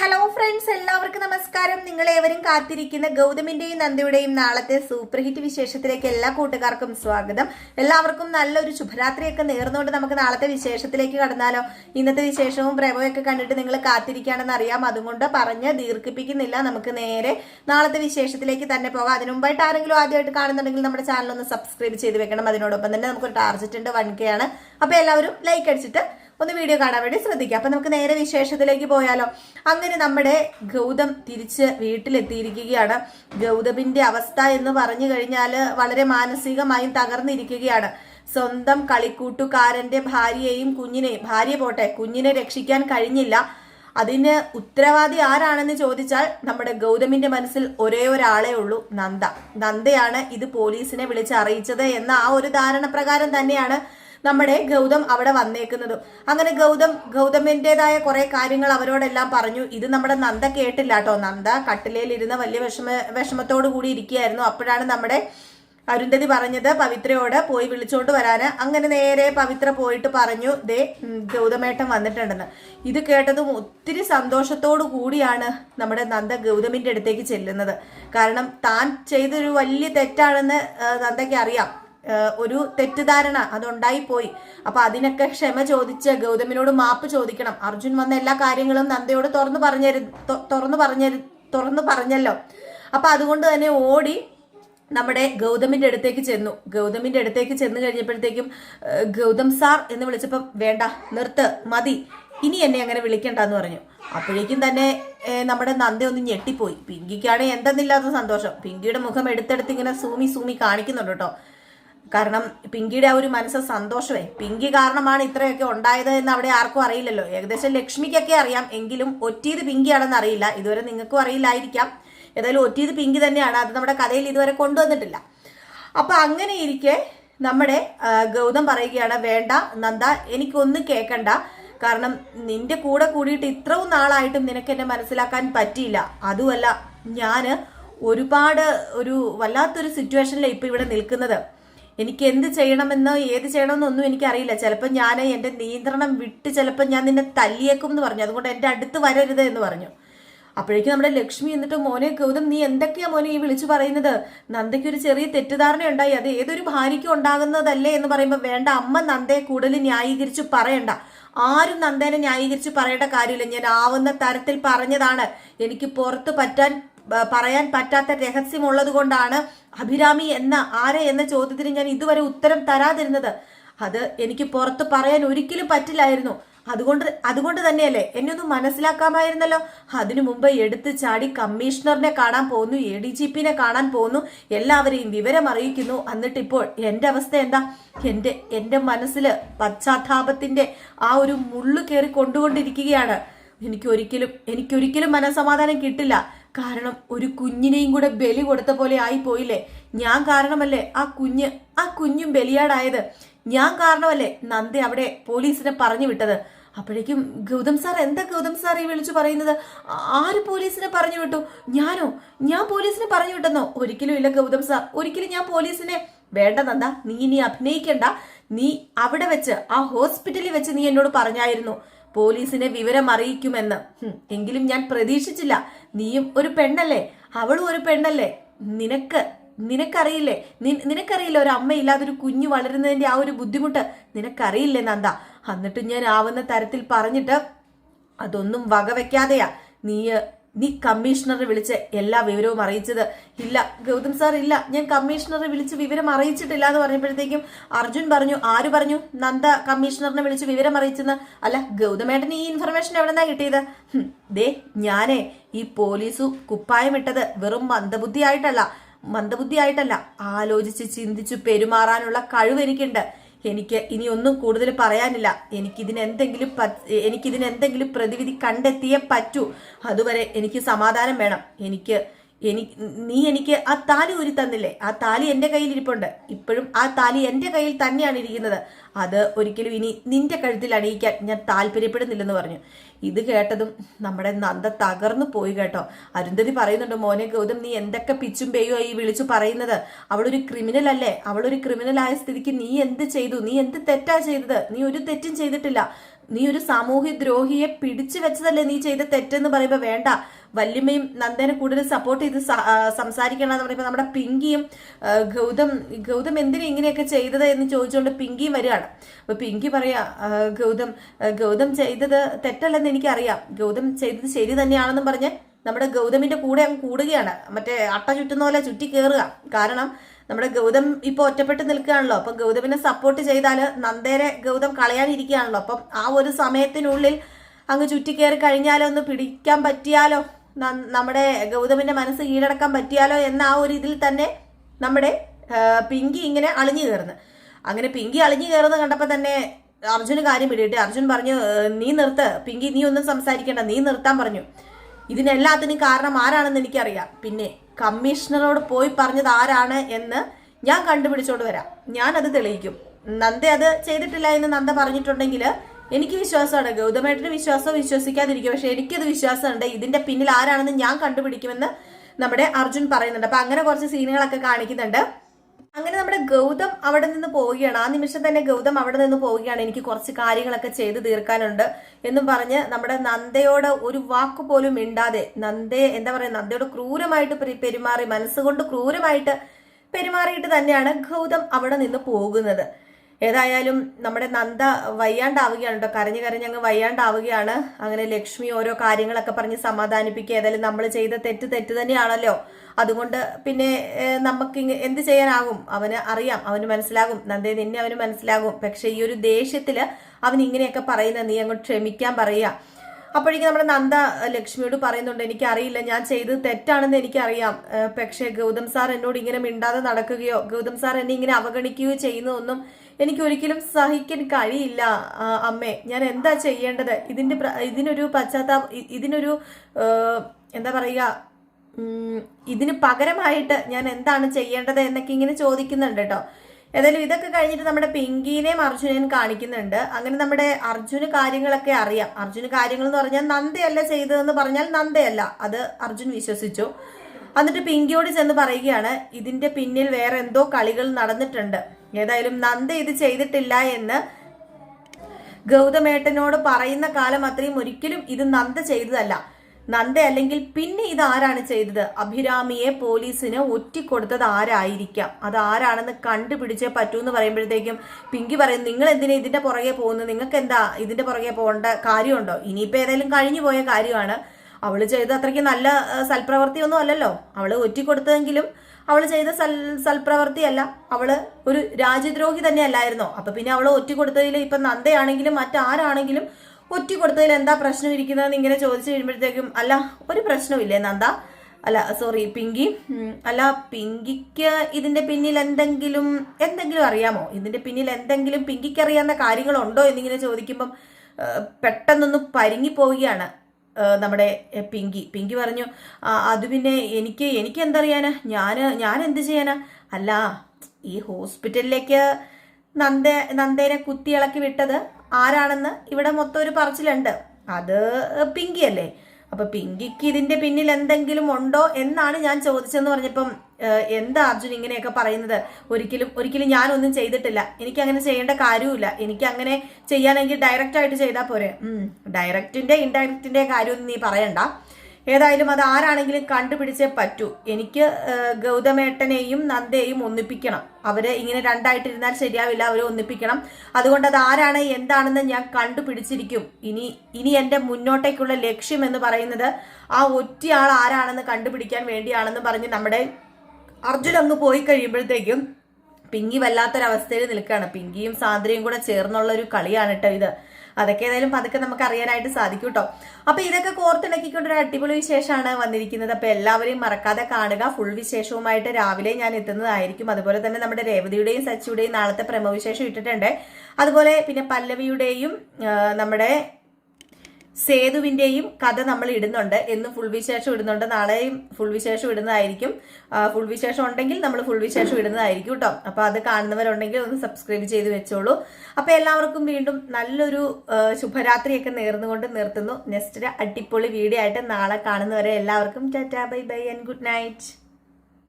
Hello friends എല്ലാവർക്കും നമസ്കാരം. നിങ്ങൾ ഏവരും കാത്തിരിക്കുന്ന ഗൗതമിന്റെയും നന്ദിയുടെയും നാളത്തെ സൂപ്പർ ഹിറ്റ് വിശേഷത്തിലേക്ക് എല്ലാ കൂട്ടുകാർക്കും സ്വാഗതം. എല്ലാവർക്കും നല്ലൊരു ശുഭരാത്രിയൊക്കെ നേർന്നുകൊണ്ട് നമുക്ക് നാളത്തെ വിശേഷത്തിലേക്ക് കടന്നാലോ. ഇന്നത്തെ വിശേഷവും പ്രേമയൊക്കെ കണ്ടിട്ട് നിങ്ങൾ കാത്തിരിക്കുകയാണെന്ന് അറിയാം. അതുകൊണ്ട് പറഞ്ഞ് ദീർഘിപ്പിക്കുന്നില്ല. നമുക്ക് നേരെ നാളത്തെ വിശേഷത്തിലേക്ക് തന്നെ പോകാം. അതിനു മുമ്പായിട്ട് ആരെങ്കിലും ആദ്യമായിട്ട് കാണുന്നുണ്ടെങ്കിൽ നമ്മുടെ ചാനൽ ഒന്ന് സബ്സ്ക്രൈബ് ചെയ്ത് വെക്കണം. അതിനോടൊപ്പം തന്നെ നമുക്കൊരു ടാർജറ്റ് ഉണ്ട് വൺ കെ ആണ്. അപ്പോൾ എല്ലാവരും ലൈക്ക് അടിച്ചിട്ട് ഒന്ന് വീഡിയോ കാണാൻ വേണ്ടി ശ്രദ്ധിക്കുക. അപ്പം നമുക്ക് നേരെ വിശേഷത്തിലേക്ക് പോയാലോ. അങ്ങനെ നമ്മുടെ ഗൗതം തിരിച്ച് വീട്ടിലെത്തിയിരിക്കുകയാണ്. ഗൗതമിന്റെ അവസ്ഥ എന്ന് പറഞ്ഞു കഴിഞ്ഞാൽ വളരെ മാനസികമായും തകർന്നിരിക്കുകയാണ്. സ്വന്തം കളിക്കൂട്ടുകാരന്റെ ഭാര്യയെയും കുഞ്ഞിനെയും ഭാര്യ പോട്ടെ കുഞ്ഞിനെ രക്ഷിക്കാൻ കഴിഞ്ഞില്ല. അതിന് ഉത്തരവാദി ആരാണെന്ന് ചോദിച്ചാൽ നമ്മുടെ ഗൗതമിന്റെ മനസ്സിൽ ഒരേ ഒരാളേ ഉള്ളൂ നന്ദ. നന്ദയാണ് ഇത് പോലീസിനെ വിളിച്ച് അറിയിച്ചത് എന്ന ആ ഒരു ധാരണ പ്രകാരം തന്നെയാണ് നമ്മുടെ ഗൗതം അവിടെ വന്നേക്കുന്നതും. അങ്ങനെ ഗൗതം ഗൗതമിന്റെതായ കുറേ കാര്യങ്ങൾ അവരോടെല്ലാം പറഞ്ഞു. ഇത് നമ്മുടെ നന്ദ കേട്ടില്ല കേട്ടോ. നന്ദ കട്ടിലയിൽ ഇരുന്ന് വലിയ വിഷമ വിഷമത്തോടു കൂടി ഇരിക്കുകയായിരുന്നു. അപ്പോഴാണ് നമ്മുടെ അരുന്ധതി പറഞ്ഞത് പവിത്രയോട് പോയി വിളിച്ചോണ്ട് വരാന്. അങ്ങനെ നേരെ പവിത്ര പോയിട്ട് പറഞ്ഞു ദേ ഗൗതമേട്ടൻ വന്നിട്ടുണ്ടെന്ന്. ഇത് കേട്ടതും ഒത്തിരി സന്തോഷത്തോടു കൂടിയാണ് നമ്മുടെ നന്ദ ഗൗതമിന്റെ അടുത്തേക്ക് ചെല്ലുന്നത്. കാരണം താൻ ചെയ്തൊരു വലിയ തെറ്റാണെന്ന് നന്ദയ്ക്ക് അറിയാം. ഒരു തെറ്റിദ്ധാരണ അതുണ്ടായി പോയി അപ്പൊ അതിനൊക്കെ ക്ഷമ ചോദിച്ച് ഗൗതമിനോട് മാപ്പ് ചോദിക്കണം. അർജുൻ വന്ന എല്ലാ കാര്യങ്ങളും നന്ദയോട് തുറന്നു പറഞ്ഞരു തുറന്നു പറഞ്ഞരു തുറന്നു പറഞ്ഞല്ലോ. അപ്പൊ അതുകൊണ്ട് തന്നെ ഓടി നമ്മുടെ ഗൗതമിന്റെ അടുത്തേക്ക് ചെന്നു. ഗൗതമിന്റെ അടുത്തേക്ക് ചെന്ന് കഴിഞ്ഞപ്പോഴത്തേക്കും ഗൗതം സാർ എന്ന് വിളിച്ചപ്പോൾ വേണ്ട നിർത്ത് മതി. ഇനി എന്നെ അങ്ങനെ വിളിക്കണ്ട എന്ന് പറഞ്ഞു. അപ്പോഴേക്കും തന്നെ നമ്മുടെ നന്ദ ഒന്ന് ഞെട്ടിപ്പോയി. പിങ്കിക്കാണ് എന്തെന്നില്ലാത്ത സന്തോഷം. പിങ്കിയുടെ മുഖം എടുത്തെടുത്ത് ഇങ്ങനെ സൂമി സൂമി കാണിക്കുന്നുണ്ട് കേട്ടോ. കാരണം പിങ്കിയുടെ ആ ഒരു മനസ്സ് സന്തോഷമേ. പിങ്കി കാരണമാണ് ഇത്രയൊക്കെ ഉണ്ടായത് എന്ന് അവിടെ ആർക്കും അറിയില്ലല്ലോ. ഏകദേശം ലക്ഷ്മിക്കൊക്കെ അറിയാം. എങ്കിലും ഒറ്റീത് പിങ്കിയാണെന്ന് അറിയില്ല. ഇതുവരെ നിങ്ങൾക്കും അറിയില്ലായിരിക്കാം. ഏതായാലും ഒറ്റീത് പിങ്കി തന്നെയാണ്. അത് നമ്മുടെ കഥയിൽ ഇതുവരെ കൊണ്ടുവന്നിട്ടില്ല. അപ്പൊ അങ്ങനെ ഇരിക്കെ നമ്മുടെ ഗൗതം പറയുകയാണ് വേണ്ട നന്ദ എനിക്കൊന്നും കേൾക്കണ്ട കാരണം നിന്റെ കൂടെ കൂടിയിട്ട് ഇത്രയും നാളായിട്ടും നിനക്ക് എന്നെ മനസ്സിലാക്കാൻ പറ്റിയില്ല. അതുമല്ല ഞാൻ ഒരുപാട് ഒരു വല്ലാത്തൊരു സിറ്റുവേഷനിലാണ് ഇപ്പൊ ഇവിടെ നിൽക്കുന്നത്. എനിക്ക് എന്ത് ചെയ്യണമെന്ന് ഏത് ചെയ്യണമെന്നൊന്നും എനിക്കറിയില്ല. ചിലപ്പോൾ ഞാൻ എന്റെ നിയന്ത്രണം വിട്ട് ചിലപ്പോൾ ഞാൻ നിന്നെ തല്ലിയേക്കും എന്ന് പറഞ്ഞു. അതുകൊണ്ട് എന്റെ അടുത്ത് വരരുത് എന്ന് പറഞ്ഞു. അപ്പോഴേക്കും നമ്മുടെ ലക്ഷ്മി എന്നിട്ട് മോനെ ഗൗതം നീ എന്തൊക്കെയാ മോനെ ഈ വിളിച്ചു പറയുന്നത്? നന്ദയ്ക്ക് ഒരു ചെറിയ തെറ്റിദ്ധാരണ ഉണ്ടായി അത് ഏതൊരു ഭാര്യയ്ക്കും ഉണ്ടാകുന്നതല്ലേ എന്ന് പറയുമ്പോൾ വേണ്ട അമ്മ നന്ദയെ കൂടുതൽ ന്യായീകരിച്ച് പറയണ്ട. ആരും നന്ദേനെ ന്യായീകരിച്ച് പറയേണ്ട കാര്യമില്ല. ഞാൻ ആവുന്ന തരത്തിൽ പറഞ്ഞതാണ്. എനിക്ക് പുറത്ത് പറ്റാൻ പറയാൻ പറ്റാത്ത രഹസ്യമുള്ളത് കൊണ്ടാണ് അഭിരാമി എന്ന ആരെ എന്ന ചോദ്യത്തിന് ഞാൻ ഇതുവരെ ഉത്തരം തരാതിരുന്നത്. അത് എനിക്ക് പുറത്ത് പറയാൻ ഒരിക്കലും പറ്റില്ലായിരുന്നു. അതുകൊണ്ട് അതുകൊണ്ട് തന്നെയല്ലേ? എന്നെ ഒന്ന് മനസ്സിലാക്കാമായിരുന്നല്ലോ. അതിനു മുമ്പ് എടുത്തു ചാടി കമ്മീഷണറിനെ കാണാൻ പോകുന്നു എ ഡി ജി പിനെ കാണാൻ പോകുന്നു എല്ലാവരെയും വിവരം അറിയിക്കുന്നു. എന്നിട്ടിപ്പോൾ എന്റെ അവസ്ഥ എന്താ? എന്റെ എന്റെ മനസ്സിൽ പശ്ചാത്താപത്തിന്റെ ആ ഒരു മുള്ളു കയറി കൊണ്ടുകൊണ്ടിരിക്കുകയാണ്. എനിക്കൊരിക്കലും എനിക്കൊരിക്കലും മനസമാധാനം കിട്ടില്ല. കാരണം ഒരു കുഞ്ഞിനെയും കൂടെ ബലി കൊടുത്ത പോലെ ആയി പോയില്ലേ ഞാൻ കാരണമല്ലേ ആ കുഞ്ഞ് ആ കുഞ്ഞും ബലിയാടായത്? ഞാൻ കാരണമല്ലേ നന്ദി അവിടെ പോലീസിനെ പറഞ്ഞു വിട്ടത്? അപ്പോഴേക്കും ഗൗതം സാർ എന്താ ഗൗതം സാർ ഈ വിളിച്ചു പറയുന്നത്? ആര് പോലീസിനെ പറഞ്ഞു വിട്ടു? ഞാനോ? ഞാൻ പോലീസിനെ പറഞ്ഞു വിട്ടെന്നോ? ഒരിക്കലും ഇല്ല ഗൗതം സാർ. ഒരിക്കലും ഞാൻ പോലീസിനെ വേണ്ട നന്ദ. നീ ഇനി അഭിനയിക്കണ്ട. നീ അവിടെ വെച്ച് ആ ഹോസ്പിറ്റലിൽ വെച്ച് നീ എന്നോട് പറഞ്ഞായിരുന്നു. പോലീസിനെ വിവരം അറിയിക്കുമെന്ന്. എങ്കിലും ഞാൻ പ്രതീക്ഷിച്ചില്ല. നീയും ഒരു പെണ്ണല്ലേ? അവളും ഒരു പെണ്ണല്ലേ? നിനക്ക് നിനക്കറിയില്ലേ? നിനക്കറിയില്ല ഒരു അമ്മ ഇല്ലാതെ ഒരു കുഞ്ഞു വളരുന്നതിന്റെ ആ ഒരു ബുദ്ധിമുട്ട്? നിനക്കറിയില്ലേ നന്ദ? എന്നിട്ട് ഞാൻ ആവുന്ന തരത്തിൽ പറഞ്ഞിട്ട് അതൊന്നും വകവെക്കാതെയാ. നീ നീ കമ്മീഷണറെ വിളിച്ച് എല്ലാ വിവരവും അറിയിച്ചത് ഇല്ല. ഗൗതം സാർ ഇല്ല. ഞാൻ കമ്മീഷണറെ വിളിച്ച് വിവരം അറിയിച്ചിട്ടില്ല എന്ന് പറഞ്ഞപ്പോഴത്തേക്കും അർജുൻ പറഞ്ഞു ആര് പറഞ്ഞു? നന്ദ കമ്മീഷണറിനെ വിളിച്ച് വിവരം അറിയിച്ചെന്ന്. അല്ല ഗൗതമേട്ടൻ ഈ ഇൻഫർമേഷൻ എവിടെ എവിടെന്നാ കിട്ടിയത്? ദേ ഞാനേ ഈ പോലീസു കുപ്പായം ഇട്ടത് വെറും മന്ദബുദ്ധിയായിട്ടല്ല. മന്ദബുദ്ധിയായിട്ടല്ല. ആലോചിച്ച് ചിന്തിച്ചു പെരുമാറാനുള്ള കഴിവ് എനിക്കുണ്ട്. എനിക്ക് ഇനി ഒന്നും കൂടുതൽ പറയാനില്ല. എനിക്കിതിനെന്തെങ്കിലും പ- എനിക്കിതിനെന്തെങ്കിലും പ്രതിവിധി കണ്ടെത്തിയേ പറ്റൂ. അതുവരെ എനിക്ക് സമാധാനം വേണം. എനിക്ക് എനിക്ക് നീ എനിക്ക് ആ താലി ഊരി തന്നില്ലേ? ആ താലി എന്റെ കയ്യിൽ ഇരിപ്പുണ്ട്. ഇപ്പോഴും ആ താലി എന്റെ കയ്യിൽ തന്നെയാണ് ഇരിക്കുന്നത്. അത് ഒരിക്കലും ഇനി നിന്റെ കഴുത്തിൽ അണിയിക്കാൻ ഞാൻ താല്പര്യപ്പെടുന്നില്ലെന്ന് പറഞ്ഞു. ഇത് കേട്ടതും നമ്മുടെ നന്ദ തകർന്നു പോയി കേട്ടോ. അരുന്ധതി പറയുന്നുണ്ട് മോനെ ഗൗതം നീ എന്തൊക്കെ പിച്ചും പേയോ ഈ വിളിച്ചു പറയുന്നത്? അവളൊരു ക്രിമിനൽ അല്ലേ? അവളൊരു ക്രിമിനൽ ആയ സ്ഥിതിക്ക് നീ എന്ത് ചെയ്തു? നീ എന്ത് തെറ്റാ ചെയ്തത്? നീ ഒരു തെറ്റും ചെയ്തിട്ടില്ല. നീ ഒരു സാമൂഹ്യ ദ്രോഹിയെ പിടിച്ചു വെച്ചതല്ലേ നീ ചെയ്ത തെറ്റെന്ന് പറയുമ്പോ വേണ്ട. വല്യമ്മയും നന്ദനെ കൂടുതൽ സപ്പോർട്ട് ചെയ്ത് സംസാരിക്കണം എന്ന് പറയുമ്പോൾ നമ്മുടെ പിങ്കിയും ഗൗതം ഗൗതം എന്തിനും ഇങ്ങനെയൊക്കെ ചെയ്തത് എന്ന് ചോദിച്ചുകൊണ്ട് പിങ്കിയും വരികയാണ്. അപ്പൊ പിങ്കി പറയാ ഗൗതം ഗൗതം ചെയ്തത് തെറ്റല്ലെന്ന് എനിക്കറിയാം. ഗൗതം ചെയ്തത് ശരി തന്നെയാണെന്നും പറഞ്ഞ് നമ്മുടെ ഗൗതമിന്റെ കൂടെ അങ്ങ് കൂടുകയാണ്. മറ്റേ അട്ട ചുറ്റുന്ന പോലെ ചുറ്റി കയറുക കാരണം നമ്മുടെ ഗൗതം ഇപ്പൊ ഒറ്റപ്പെട്ട് നിൽക്കുകയാണല്ലോ. അപ്പം ഗൗതമിനെ സപ്പോർട്ട് ചെയ്താൽ നന്ദേരെ ഗൗതം കളയാനിരിക്കുകയാണല്ലോ. അപ്പം ആ ഒരു സമയത്തിനുള്ളിൽ അങ്ങ് ചുറ്റി ചുറ്റിക്കയറി കഴിഞ്ഞാലോ ഒന്ന് പിടിക്കാൻ പറ്റിയാലോ? നമ്മുടെ ഗൗതമിന്റെ മനസ്സ് കീഴടക്കാൻ പറ്റിയാലോ എന്ന ആ ഒരു ഇതിൽ തന്നെ നമ്മുടെ പിങ്കി ഇങ്ങനെ അളിഞ്ഞു കയറുന്നു. അങ്ങനെ പിങ്കി അളിഞ്ഞു കയറുന്നത് കണ്ടപ്പോൾ തന്നെ അർജുന് കാര്യം പിടിയിട്ട് അർജുൻ പറഞ്ഞു നീ നിർത്ത്. പിങ്കി നീ ഒന്നും സംസാരിക്കേണ്ട. നീ നിർത്താൻ പറഞ്ഞു. ഇതിനെല്ലാത്തിനും കാരണം ആരാണെന്ന് എനിക്കറിയാം. പിന്നെ കമ്മീഷണറോട് പോയി പറഞ്ഞത് ആരാണ് എന്ന് ഞാൻ കണ്ടുപിടിച്ചോണ്ട് വരാം. ഞാൻ അത് തെളിയിക്കും. നന്ദ അത് ചെയ്തിട്ടില്ല എന്ന് നന്ദ പറഞ്ഞിട്ടുണ്ടെങ്കിൽ എനിക്ക് വിശ്വാസമാണ്. ഗൗതമേട്ടന് വിശ്വാസം വിശ്വസിക്കാതിരിക്കും പക്ഷെ എനിക്കത് വിശ്വാസമുണ്ട്. ഇതിന്റെ പിന്നിൽ ആരാണെന്ന് ഞാൻ കണ്ടുപിടിക്കുമെന്ന് നമ്മുടെ അർജുൻ പറയുന്നുണ്ട്. അപ്പൊ അങ്ങനെ കുറച്ച് സീനുകളൊക്കെ കാണിക്കുന്നുണ്ട്. അങ്ങനെ നമ്മുടെ ഗൗതം അവിടെ നിന്ന് പോവുകയാണ്. ആ നിമിഷം തന്നെ ഗൗതം അവിടെ നിന്ന് പോവുകയാണ്. എനിക്ക് കുറച്ച് കാര്യങ്ങളൊക്കെ ചെയ്തു തീർക്കാനുണ്ട് എന്നും പറഞ്ഞ് നമ്മുടെ നന്ദയോട് ഒരു വാക്ക് പോലും മിണ്ടാതെ നന്ദയെ എന്താ പറയുക നന്ദയോട് ക്രൂരമായിട്ട് പെരി- പെരുമാറി മനസ്സുകൊണ്ട് ക്രൂരമായിട്ട് പെരുമാറിയിട്ട് തന്നെയാണ് ഗൗതം അവിടെ നിന്ന് പോകുന്നത്. ഏതായാലും നമ്മുടെ നന്ദ വയ്യാണ്ടാവുകയാണ് കേട്ടോ കരഞ്ഞു കരഞ്ഞ് അങ്ങ് വയ്യാണ്ടാവുകയാണ്. അങ്ങനെ ലക്ഷ്മി ഓരോ കാര്യങ്ങളൊക്കെ പറഞ്ഞ് സമാധാനിപ്പിക്കുക. ഏതായാലും നമ്മൾ ചെയ്ത തെറ്റ് തെറ്റ് തന്നെയാണല്ലോ. അതുകൊണ്ട് പിന്നെ നമുക്ക് എന്ത് ചെയ്യാനാകും? അവന് അറിയാം അവന് മനസ്സിലാകും. നന്ദേ നിന്നെ അവന് മനസ്സിലാകും. പക്ഷെ ഈ ഒരു ദേഷ്യത്തിൽ അവൻ ഇങ്ങനെയൊക്കെ പറയുന്ന നീ അങ്ങോട്ട് ക്ഷമിക്കാൻ പറയുക. അപ്പോഴേക്കും നമ്മുടെ നന്ദ ലക്ഷ്മിയോട് പറയുന്നുണ്ട് എനിക്കറിയില്ല ഞാൻ ചെയ്തത് തെറ്റാണെന്ന് എനിക്കറിയാം. പക്ഷേ ഗൗതം സാർ എന്നോട് ഇങ്ങനെ മിണ്ടാതെ നടക്കുകയോ ഗൗതം സാർ എന്നെ ഇങ്ങനെ അവഗണിക്കുകയോ ചെയ്യുന്നതൊന്നും എനിക്ക് ഒരിക്കലും സഹിക്കാൻ കഴിയില്ല അമ്മേ. ഞാൻ എന്താ ചെയ്യേണ്ടത്? ഇതിന്റെ ഇതിനൊരു പശ്ചാത്താപ ഇതിനൊരു എന്താ പറയുക ഇതിന് പകരമായിട്ട് ഞാൻ എന്താണ് ചെയ്യേണ്ടത് എന്നൊക്കെ ഇങ്ങനെ ചോദിക്കുന്നുണ്ട് കേട്ടോ. ഏതായാലും ഇതൊക്കെ കഴിഞ്ഞിട്ട് നമ്മുടെ പിങ്കിനെയും അർജുനെയും കാണിക്കുന്നുണ്ട്. അങ്ങനെ നമ്മുടെ അർജുന് കാര്യങ്ങളൊക്കെ അറിയാം. അർജുന് കാര്യങ്ങൾ എന്ന് പറഞ്ഞാൽ നന്ദയല്ല ചെയ്തതെന്ന് പറഞ്ഞാൽ നന്ദയല്ല. അത് അർജുൻ വിശ്വസിച്ചു. എന്നിട്ട് പിങ്കിയോട് ചെന്ന് പറയുകയാണ് ഇതിന്റെ പിന്നിൽ വേറെ എന്തോ കളികൾ നടന്നിട്ടുണ്ട്. ഏതായാലും നന്ദ ഇത് ചെയ്തിട്ടില്ല എന്ന് ഗൗതമേട്ടനോട് പറയുന്ന കാലം അത്രയും ഒരിക്കലും ഇത് നന്ദ ചെയ്തതല്ല. നന്ദ അല്ലെങ്കിൽ പിന്നെ ഇത് ആരാണ് ചെയ്തത്? അഭിരാമിയെ പോലീസിന് ഒറ്റിക്കൊടുത്തത് ആരായിരിക്കാം? അത് ആരാണെന്ന് കണ്ടുപിടിച്ചേ പറ്റൂ എന്ന് പറയുമ്പോഴത്തേക്കും പിങ്കി പറയും നിങ്ങൾ എന്തിനാ ഇതിന്റെ പുറകെ പോകുന്നത്? നിങ്ങൾക്ക് എന്താ ഇതിന്റെ പുറകെ പോകേണ്ട കാര്യമുണ്ടോ? ഇനിയിപ്പോ ഏതായാലും കഴിഞ്ഞു പോയ കാര്യമാണ്. അവൾ ചെയ്ത അത്രയ്ക്ക് നല്ല സൽപ്രവർത്തി ഒന്നും അല്ലല്ലോ. അവൾ ഒറ്റിക്കൊടുത്തതെങ്കിലും അവൾ ചെയ്ത സൽ സൽപ്രവൃത്തിയല്ല അവൾ ഒരു രാജ്യദ്രോഹി തന്നെ അല്ലായിരുന്നോ അപ്പൊ പിന്നെ അവൾ ഒറ്റ കൊടുത്തതിൽ ഇപ്പൊ നന്ദയാണെങ്കിലും മറ്റാരാണെങ്കിലും ഒറ്റ കൊടുത്തതിൽ എന്താ പ്രശ്നം ഇരിക്കുന്നതെന്ന് ഇങ്ങനെ ചോദിച്ചു കഴിയുമ്പോഴത്തേക്കും അല്ല ഒരു പ്രശ്നമില്ലേ നന്ദ? അല്ല സോറി പിങ്കി. അല്ല പിങ്കിക്ക് ഇതിന്റെ പിന്നിൽ എന്തെങ്കിലും എന്തെങ്കിലും അറിയാമോ? ഇതിന്റെ പിന്നിൽ എന്തെങ്കിലും പിങ്കിക്ക് അറിയാവുന്ന കാര്യങ്ങളുണ്ടോ എന്നിങ്ങനെ ചോദിക്കുമ്പം പെട്ടെന്നൊന്നും പെട്ടെന്നൊന്ന് പരിങ്ങി പോവുകയാണ് ഏഹ് നമ്മുടെ പിങ്കി. പിങ്കി പറഞ്ഞു "ആ, അത് പിന്നെ എനിക്ക് എനിക്ക് എന്തറിയാനാ? ഞാൻ ഞാൻ എന്ത് ചെയ്യാനാ? അല്ല ഈ ഹോസ്പിറ്റലിലേക്ക് നന്ദ നന്ദേനെ കുത്തി ഇളക്കി വിട്ടത് ആരാണെന്ന് ഇവിടെ മൊത്തം ഒരു പറച്ചിലുണ്ട്. അത് പിങ്കി അല്ലേ അപ്പൊ പിങ്കിക്ക് ഇതിന്റെ പിന്നിൽ എന്തെങ്കിലും ഉണ്ടോ എന്നാണ് ഞാൻ ചോദിച്ചതെന്ന് പറഞ്ഞപ്പം എന്താ അർജുൻ ഇങ്ങനെയൊക്കെ പറയുന്നത്? ഒരിക്കലും ഒരിക്കലും ഞാനൊന്നും ചെയ്തിട്ടില്ല. എനിക്ക് അങ്ങനെ ചെയ്യേണ്ട കാര്യമില്ല എനിക്ക് അങ്ങനെ ചെയ്യാനെങ്കിൽ ഡയറക്റ്റ് ആയിട്ട് ചെയ്താൽ പോരെ. ഡയറക്റ്റിന്റെ ഇൻഡയറക്റ്റിന്റെ കാര്യമൊന്നും നീ പറയണ്ട. ഏതായാലും അത് ആരാണെങ്കിലും കണ്ടുപിടിച്ചേ പറ്റൂ. എനിക്ക് ഗൗതമേട്ടനെയും നന്ദയെയും ഒന്നിപ്പിക്കണം. അവർ ഇങ്ങനെ രണ്ടായിട്ടിരുന്നാൽ ശരിയാവില്ല അവരെ ഒന്നിപ്പിക്കണം. അതുകൊണ്ട് അത് ആരാണ് എന്താണെന്ന് ഞാൻ കണ്ടുപിടിച്ചിരിക്കും. ഇനി ഇനി എന്റെ മുന്നോട്ടേക്കുള്ള ലക്ഷ്യം എന്ന് പറയുന്നത് ആ ഒറ്റയാൾ ആരാണെന്ന് കണ്ടുപിടിക്കാൻ വേണ്ടിയാണെന്ന് പറഞ്ഞ് നമ്മുടെ അർജുൻ അങ്ങ് പോയി കഴിയുമ്പോഴത്തേക്കും പിങ്കി വല്ലാത്തൊരവസ്ഥയിൽ നിൽക്കുകയാണ്. പിങ്കിയും സാന്ദ്രയും കൂടെ ചേർന്നുള്ള ഒരു കളിയാണ് കേട്ടോ ഇത്. അതൊക്കെ ഏതായാലും പതുക്കെ നമുക്ക് അറിയാനായിട്ട് സാധിക്കും കേട്ടോ അപ്പൊ ഇതൊക്കെ കോർത്തിണക്കിക്കൊണ്ട് ഒരു അടിപൊളി വിശേഷമാണ് വന്നിരിക്കുന്നത്. അപ്പൊ എല്ലാവരെയും മറക്കാതെ കാണുക. ഫുൾ വിശേഷവുമായിട്ട് രാവിലെ ഞാൻ എത്തുന്നതായിരിക്കും. അതുപോലെ തന്നെ നമ്മുടെ രേവതിയുടെയും സച്ചിയുടെയും നാളത്തെ പ്രമവിശേഷം ഇട്ടിട്ടുണ്ട്. അതുപോലെ പിന്നെ പല്ലവിയുടെയും നമ്മുടെ സേതുവിന്റെയും കഥ നമ്മൾ ഇടുന്നുണ്ട്. എന്നും ഫുൾ വിശേഷം ഇടുന്നുണ്ട്. നാളെയും ഫുൾ വിശേഷം ഇടുന്നതായിരിക്കും. ഫുൾ വിശേഷം ഉണ്ടെങ്കിൽ നമ്മൾ ഫുൾ വിശേഷം ഇടുന്നതായിരിക്കും കേട്ടോ. അപ്പൊ അത് കാണുന്നവരുണ്ടെങ്കിൽ ഒന്ന് സബ്സ്ക്രൈബ് ചെയ്ത് വെച്ചോളൂ. അപ്പൊ എല്ലാവർക്കും വീണ്ടും നല്ലൊരു ശുഭരാത്രിയൊക്കെ നേർന്നുകൊണ്ട് നിർത്തുന്നു. നെക്സ്റ്റ് അടിപൊളി വീഡിയോ ആയിട്ട് നാളെ കാണുന്നവരെ എല്ലാവർക്കും. Tata bye bye and good night